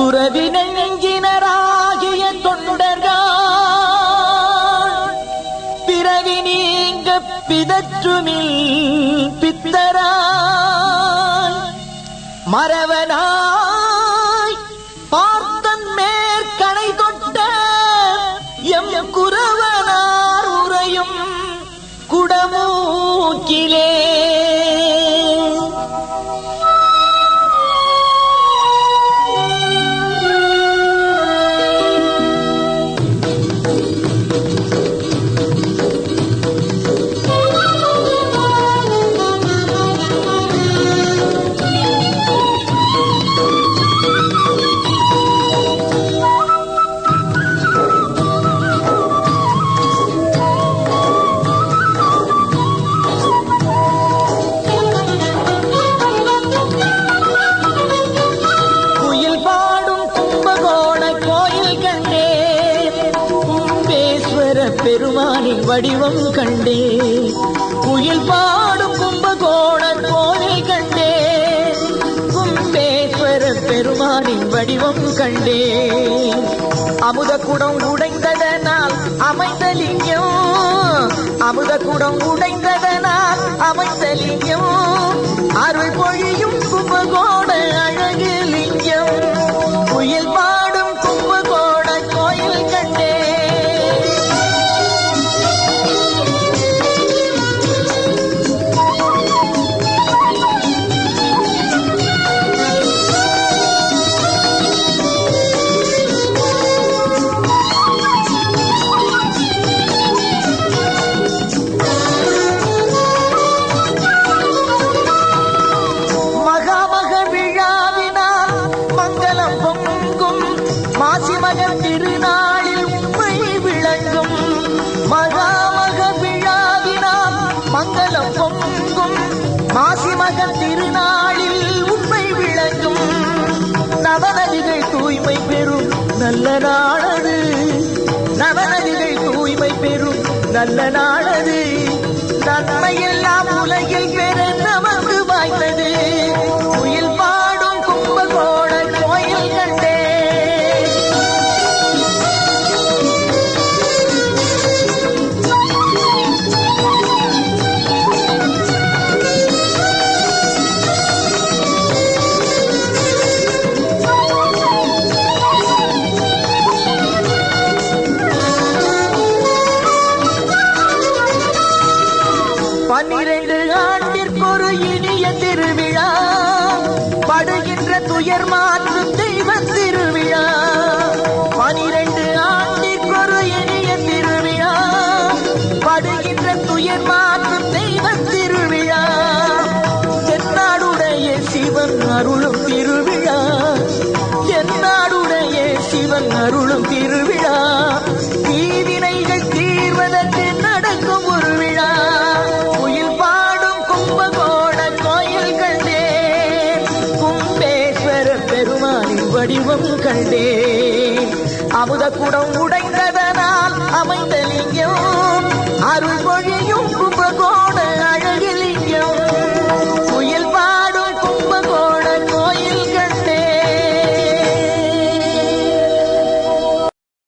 துறவினை நெஞ்சினராகிய தொண்டர்கள். பிறவி நீங்க பிதற்றுமில் பித்தராய். மரவனா வடிவம் கண்டே. குயில் பாடும் கும்பகோண கோயில் கண்டே. கும்பேஸ்வர பெருமானின் வடிவம் கண்டே. அமுத குடம் உடைந்ததனால் அமைந்த லிங்கம். அமுத குடம் உடைந்ததனால் அமைந்த லிங்கம். அருள் பொழியும் கும்பகோண அழகு. நல்ல நாளது. நவநதிகள் தூய்மை பெறும் நல்ல நாளது. நன்மை எல்லாம் உலகில் பெறும் படுகின்ற துயர் தெய்வ திருவிழா. பனிரெண்டு ஆண்டிற்கொரு இனிய திருவிழா. படுகின்ற துயர் மாற்றும் தெய்வ திருவிழா. என்னாடுடைய சிவன் அருளும் திருவிழா. என்னாடுடைய சிவன் அருளும் திருவிழா. வடிவம் கண்டே அமுத குடம் உடைந்ததனால் அமைந்த லிங்கம் அருள்மொழியும் கும்பகோ